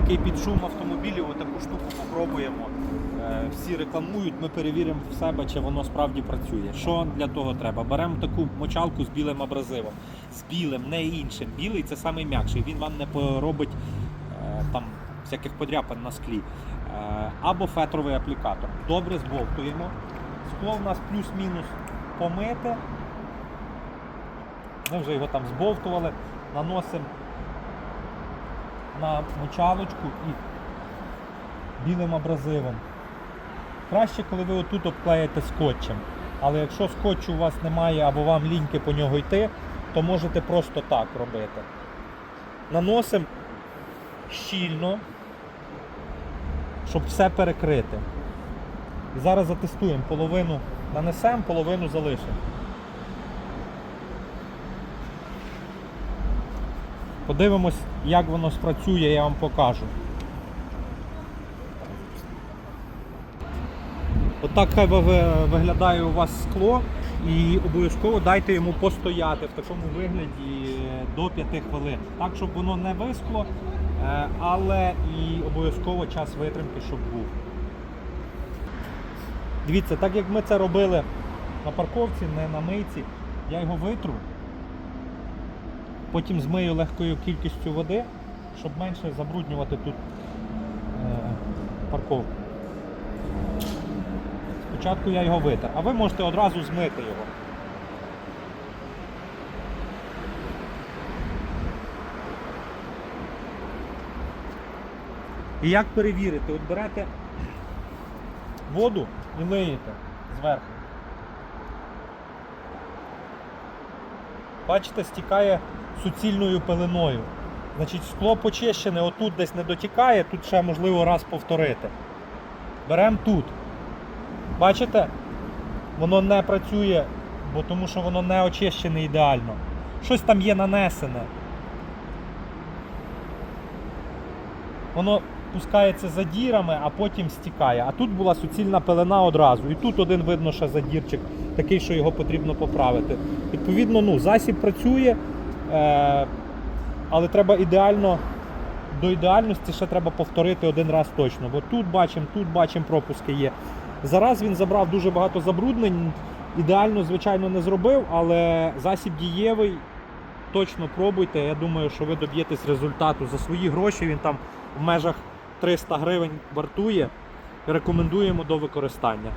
такий підшум автомобілів, отаку штуку попробуємо. Е, Всі рекламують, ми перевіримо в себе, чи воно справді працює. Що для того треба? Беремо таку мочалку з білим абразивом. З білим, не іншим. Білий це найм'якший, він вам не поробить е, там всяких подряпин на склі. Е, Або фетровий аплікатор. Добре збовтуємо. Скло в нас плюс-мінус помите. Ми вже його там збовтували, наносимо на мочалочку і білим абразивом. Краще, коли ви отут обклеїте скотчем. Але якщо скотчу у вас немає або вам ліньки по нього йти, то можете просто так робити. Наносимо щільно, щоб все перекрити. І зараз затестуємо половину нанесемо, половину залишимо. Подивимось, як воно спрацює, я вам покажу. Отак хай ви- ви- виглядає у вас скло і обов'язково дайте йому постояти в такому вигляді до 5 хвилин. Так, щоб воно не вискло, е, але і обов'язково час витримки, щоб був. Дивіться, так як ми це робили на парковці, не на мийці, я його витру, потім змию легкою кількістю води, щоб менше забруднювати тут е, парковку. Спочатку я його витер, а ви можете одразу змити його. І як перевірити? От берете воду і лиєте зверху. Бачите, стікає суцільною пеленою. Значить, скло почищене, отут десь не дотікає, тут ще можливо раз повторити. Беремо тут. Бачите? Воно не працює, бо тому що воно не очищене ідеально. Щось там є нанесене. Воно пускається задірами, а потім стікає. А тут була суцільна пелена одразу. І тут один видно, що задірчик, такий, що його потрібно поправити. Відповідно, ну, засіб працює, але треба ідеально, до ідеальності ще треба повторити один раз точно. Бо тут бачимо, тут бачимо, пропуски є. Зараз він забрав дуже багато забруднень. Ідеально, звичайно, не зробив, але засіб дієвий. Точно пробуйте. Я думаю, що ви доб'єтесь результату. За свої гроші він там в межах 300 гривень вартує. Рекомендуємо до використання.